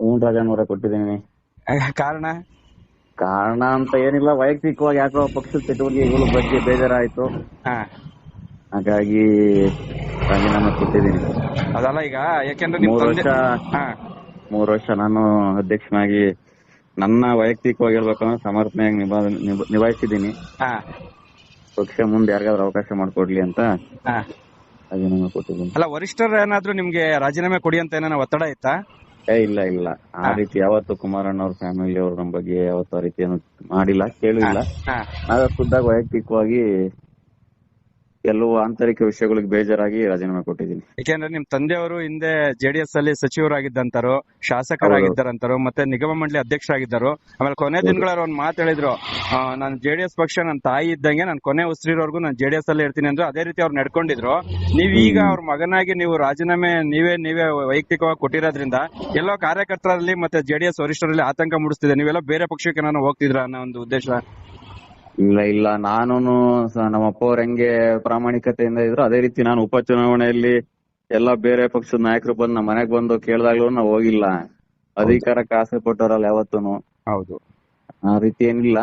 ಹ್ಞೂ ಅವರೇ ಕೊಟ್ಟಿದ್ದೀನಿ. ಕಾರಣ? ಕಾರಣ ಅಂತ ಏನಿಲ್ಲ ವೈಯಕ್ತಿಕವಾಗಿ ಯಾಕೋ ಪಕ್ಷದ ಚಟುವಟಿಕೆಗಳ ಬಗ್ಗೆ ಬೇಜಾರಾಯ್ತು. ಹಾ. ಹಾಗಾಗಿ ರಾಜೀನಾಮೆ ಕೊಟ್ಟಿದ್ದೀನಿ. ಅದಲ್ಲ ಈಗ ಯಾಕೆಂದ್ರೆ ನಿಮ್ ಮೂರು ತಂದೆ ವರ್ಷ ಹಾ. ಮೂರು ವರ್ಷ ನಾನು ಅಧ್ಯಕ್ಷನಾಗಿ ನನ್ನ ವೈಯಕ್ತಿಕವಾಗಿ ಹೇಳ್ಬೇಕಂದ್ರೆ ಸಮರ್ಥನೆಯಾಗಿ ನಿಭಾ ನಿಭ- ನಿಭಾಯಿಸಿದ್ದೀನಿ. ಹಾ. ಪಕ್ಷ ಮುಂದೆ ಯಾರಿಗಾದ್ರೂ ಅವಕಾಶ ಮಾಡಿಕೊಡ್ಲಿ ಅಂತ ಹಾ. ರಾಜೀನಾಮೆ ಕೊಟ್ಟಿದ್ದೀನಿ. ಅಲ್ಲ ವರಿಷ್ಠರು ಏನಾದ್ರು ನಿಮ್ಗೆ ರಾಜೀನಾಮೆ ಕೊಡಿ ಅಂತ ಏನಾರ ಒತ್ತಡ ಇತ್ತಾ? ಏ ಇಲ್ಲ ಇಲ್ಲ. ಆ ರೀತಿ ಯಾವತ್ತು ಕುಮಾರಣ್ಣ ಅವ್ರ ಫ್ಯಾಮಿಲಿ ಅವ್ರ ಬಗ್ಗೆ ಯಾವತ್ತು ಆ ರೀತಿ ಏನು ಮಾಡಿಲ್ಲ ಕೇಳಿಲ್ಲ. ಆದ್ರೆ ಖುದ್ದಾಗಿ ವೈಯಕ್ತಿಕವಾಗಿ ಕೆಲವು ಆಂತರಿಕ ವಿಷಯಗಳಿಗೆ ಬೇಜಾರಾಗಿ ರಾಜೀನಾಮೆ ಕೊಟ್ಟಿದ್ದೀನಿ. ಯಾಕೆಂದ್ರೆ ನಿಮ್ ತಂದೆಯವರು ಹಿಂದೆ ಜೆಡಿಎಸ್ ಅಲ್ಲಿ ಸಚಿವರಾಗಿದ್ದಂತಾರೋ ಶಾಸಕರಾಗಿದ್ದಾರಂತಾರೋ ಮತ್ತೆ ನಿಗಮ ಮಂಡಳಿ ಅಧ್ಯಕ್ಷರಾಗಿದ್ದರು. ಆಮೇಲೆ ಕೊನೆ ದಿನಗಳಲ್ಲಿ ಒಂದು ಮಾತು ಹೇಳಿದ್ರು ನಾನು ಜೆಡಿಎಸ್ ಪಕ್ಷ ನನ್ನ ತಾಯಿ ಇದ್ದಂಗೆ ನಾನು ಕೊನೆ ಉಸಿರಿರೋರ್ಗು ನಾನು ಜೆಡಿಎಸ್ ಅಲ್ಲಿ ಇರ್ತೀನಿ ಅಂದ್ರೆ. ಅದೇ ರೀತಿ ಅವ್ರು ನಡ್ಕೊಂಡಿದ್ರು. ನೀವೀಗ ಈಗ ಅವ್ರ ಮಗನಾಗಿ ನೀವು ರಾಜೀನಾಮೆ ನೀವೇ ನೀವೇ ವೈಯಕ್ತಿಕವಾಗಿ ಕೊಟ್ಟಿರೋದ್ರಿಂದ ಎಲ್ಲೋ ಕಾರ್ಯಕರ್ತರಲ್ಲಿ ಮತ್ತೆ ಜೆಡಿಎಸ್ ವರಿಷ್ಠರಲ್ಲಿ ಆತಂಕ ಮೂಡಿಸ್ತಿದೆ. ನೀವೆಲ್ಲ ಬೇರೆ ಪಕ್ಷಕ್ಕೆ ನಾನು ಹೋಗ್ತಿದ್ರ ಅನ್ನೋ ಒಂದು ಉದ್ದೇಶ? ಇಲ್ಲ ಇಲ್ಲ. ನಾನು ನಮ್ಮ ಅಪ್ಪ ಅವ್ರ ಹೆಂಗೆ ಪ್ರಾಮಾಣಿಕತೆಯಿಂದ ಇದ್ರು ಅದೇ ರೀತಿ ನಾನು ಉಪಚುನಾವಣೆಯಲ್ಲಿ ಎಲ್ಲ ಬೇರೆ ಪಕ್ಷದ ನಾಯಕರು ಬಂದು ನಮ್ಮ ಮನೆಗ್ ಬಂದು ಕೇಳಿದಾಗ್ಲೂ ನಾವು ಹೋಗಿಲ್ಲ. ಅಧಿಕಾರಕ್ಕೆ ಆಸೆ ಪಟ್ಟವರಲ್ಲ ಯಾವತ್ತೂನು. ಹೌದು. ಆ ರೀತಿ ಏನಿಲ್ಲ.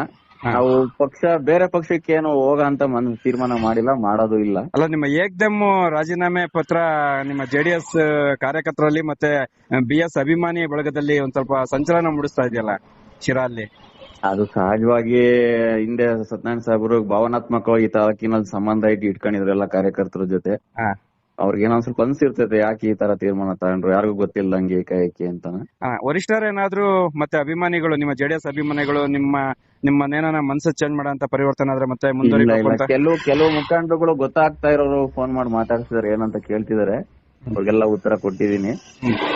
ನಾವು ಪಕ್ಷ ಬೇರೆ ಪಕ್ಷಕ್ಕೆ ಏನು ಹೋಗ ಅಂತ ಮನ್ ತೀರ್ಮಾನ ಮಾಡಿಲ್ಲ ಮಾಡೋದು ಇಲ್ಲ. ಅಲ್ಲ ನಿಮ್ಮ ಏಕ್ದಮ್ ರಾಜೀನಾಮೆ ಪತ್ರ ನಿಮ್ಮ ಜೆಡಿಎಸ್ ಕಾರ್ಯಕರ್ತರಲ್ಲಿ ಮತ್ತೆ ಬಿ ಎಸ್ ಅಭಿಮಾನಿ ಬಳಗದಲ್ಲಿ ಒಂದ್ ಸ್ವಲ್ಪ ಸಂಚಲನ ಮೂಡಿಸ್ತಾ ಇದೆಯಲ್ಲ ಶಿರಾ ಅಲ್ಲಿ ಅದು ಸಹಜವಾಗಿ ಹಿಂದೆ ಸತ್ಯನಾರಾಯಣ ಸಾಹೇಬರು ಭಾವನಾತ್ಮಕವಾಗಿ ತಾಲೂಕಿನಲ್ಲಿ ಸಂಬಂಧ ಇಟ್ಟು ಇಟ್ಕೊಂಡಿದ್ರಲ್ಲ ಕಾರ್ಯಕರ್ತರ ಜೊತೆ. ಅವ್ರಿಗೇನೋ ಅವ್ರಿಗೆ ಏನೋ ಒಂದ್ ಸ್ವಲ್ಪ ಅನ್ಸಿರ್ತೈತೆ ಯಾಕೆ ಈ ತರ ತೀರ್ಮಾನ ತಗೊಂಡ್ರು ಯಾರಿಗೂ ಗೊತ್ತಿಲ್ಲ ಹಂಗೆ ಏಕಾಏಕಿ ಅಂತ. ವರಿಷ್ಠರೇನಾದ್ರೂ ಮತ್ತೆ ಅಭಿಮಾನಿಗಳು ನಿಮ್ಮ ಜೆಡಿಎಸ್ ಅಭಿಮಾನಿಗಳು ನಿಮ್ಮ ನಿಮ್ಮ ನಿಮ್ಮನ್ನೇನ ಮನಸ್ಸು ಚೇಂಜ್ ಮಾಡಂತ ಪರಿವರ್ತನೆ ಆದ್ರೆ ಮತ್ತೆ ಮುಂದೆ ಕೆಲವು ಕೆಲವು ಮುಖಂಡರುಗಳು ಗೊತ್ತಾಗ್ತಾ ಇರೋರು ಫೋನ್ ಮಾಡಿ ಮಾತಾಡ್ತಿದಾರೆ ಏನಂತ ಕೇಳ್ತಿದಾರೆ. ಅವ್ರಿಗೆಲ್ಲ ಉತ್ತರ ಕೊಟ್ಟಿದ್ದೀನಿ.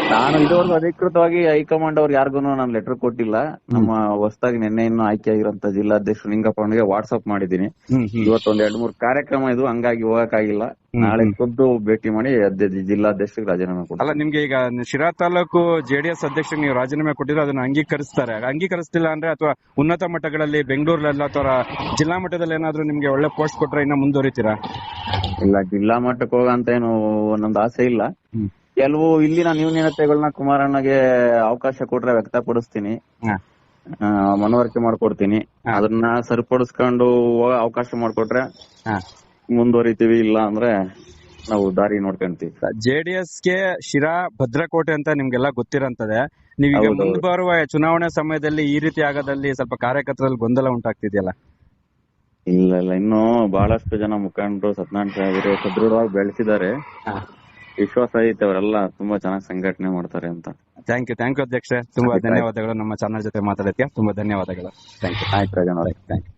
ನಾನು ಇದುವರೆಗೂ ಅಧಿಕೃತವಾಗಿ ಹೈಕಮಾಂಡ್ ಅವ್ರಿಗೆ ಯಾರಿಗೂ ನಾನು ಲೆಟರ್ ಕೊಟ್ಟಿಲ್ಲ. ನಮ್ಮ ಹೊಸದಾಗಿ ನಿನ್ನೆ ಇನ್ನು ಆಯ್ಕೆ ಆಗಿರುವಂತ ಜಿಲ್ಲಾಧ್ಯಕ್ಷ ಲಿಂಗಪ್ಪ ನಿಂಗಪ್ಪನಿಗೆ ವಾಟ್ಸ್ಆಪ್ ಮಾಡಿದ್ದೀನಿ. ಇವತ್ತೊಂದು ಹ್ಮ್. ಇವತ್ತೊಂದ್ ಎರಡ್ ಮೂರ್ ಕಾರ್ಯಕ್ರಮ ಇದು ಹಂಗಾಗಿ ಹೋಗಕ್ಕಾಗಿಲ್ಲ. ನಾಳೆ. ಖುದ್ದು ಭೇಟಿ ಮಾಡಿ ಅಧ್ಯ- ಜಿಲ್ಲಾಧ್ಯಕ್ಷರಿಗೆ ರಾಜೀನಾಮೆ ಅಲ್ಲ ನಿಮ್ಗೆ ಈಗ ಶಿರಾ ತಾಲೂಕು ಜೆಡಿಎಸ್ ಅಧ್ಯಕ್ಷ ನೀವು ರಾಜೀನಾಮೆ ಕೊಟ್ಟಿದ್ರೆ ಅದನ್ನ ಅಂಗೀಕರಿಸ್ತಾರೆ. ಅಂಗೀಕರಿಸ್ತಿಲ್ಲ ಅಂದ್ರೆ ಅಥವಾ ಉನ್ನತ ಮಟ್ಟಗಳಲ್ಲಿ ಬೆಂಗಳೂರಲ್ಲಿ ಅಥವಾ ಜಿಲ್ಲಾ ಮಟ್ಟದಲ್ಲಿ ಏನಾದ್ರು ನಿಮ್ಗೆ ಒಳ್ಳೆ ಪೋಸ್ಟ್ ಕೊಟ್ರೆ ಇನ್ನ ಮುಂದುವರಿತೀರಾ? ಇಲ್ಲ ಜಿಲ್ಲಾ ಮಟ್ಟಕ್ಕೆ ಹೋಗಂತ ಏನು ಒಂದೊಂದು ಆಸೆ ಇಲ್ಲ. ಕೆಲವು ಇಲ್ಲಿನ ನ್ಯೂನತೆಗಳನ್ನ ಕುಮಾರಣ್ಣಗೆ ಅವಕಾಶ ಕೊಟ್ರೆ ವ್ಯಕ್ತಪಡಿಸ್ತೀನಿ. ಮನವರಿಕೆ ಮಾಡ್ಕೊಡ್ತೀನಿ. ಅದನ್ನ ಸರಿಪಡಿಸ್ಕೊಂಡು ಹೋಗೋ ಅವಕಾಶ ಮಾಡ್ಕೊಟ್ರೆ ಹಾ. ಮುಂದುವರಿತೀವಿ ಇಲ್ಲ ಅಂದ್ರೆ ನಾವು ದಾರಿ ನೋಡ್ಕೊಂತೀವಿ. ಜೆಡಿಎಸ್ಗೆ ಶಿರಾ ಭದ್ರಕೋಟೆ ಅಂತ ನಿಮ್ಗೆಲ್ಲ ಗೊತ್ತಿರಂತದೆ. ನೀವೀಗ ಹೌದು. ಮುಂದೆ ಬರುವ ಚುನಾವಣೆ ಸಮಯದಲ್ಲಿ ಈ ರೀತಿ ಆಗದಲ್ಲಿ ಸ್ವಲ್ಪ ಕಾರ್ಯಕರ್ತರಲ್ಲಿ ಗೊಂದಲ ಉಂಟಾಗ್ತಿದೆಯಲ್ಲ? ಇಲ್ಲ ಇಲ್ಲ. ಇನ್ನು ಬಹಳಷ್ಟು ಜನ ಮುಖಂಡರು ಸತ್ಯನಾರಾಯಣ ಸಾಹೇಬರು ಸದೃಢವಾಗಿ ಬೆಳೆಸಿದ್ದಾರೆ. ವಿಶ್ವಾಸ ಐತೆ ಅವರೆಲ್ಲ ತುಂಬಾ ಚೆನ್ನಾಗಿ ಸಂಘಟನೆ ಮಾಡ್ತಾರೆ ಅಂತ. ಥ್ಯಾಂಕ್ ಯು ಥ್ಯಾಂಕ್ ಯು ಅಧ್ಯಕ್ಷ ತುಂಬಾ. ಧನ್ಯವಾದಗಳು. ನಮ್ಮ ಚಾನಲ್ ಜೊತೆ ಮಾತಾಡೋದಕ್ಕೆ ತುಂಬಾ ಧನ್ಯವಾದಗಳು. ಥ್ಯಾಂಕ್ ಯು ಆಯ್ತು ಅವ್ರೆ. Thank you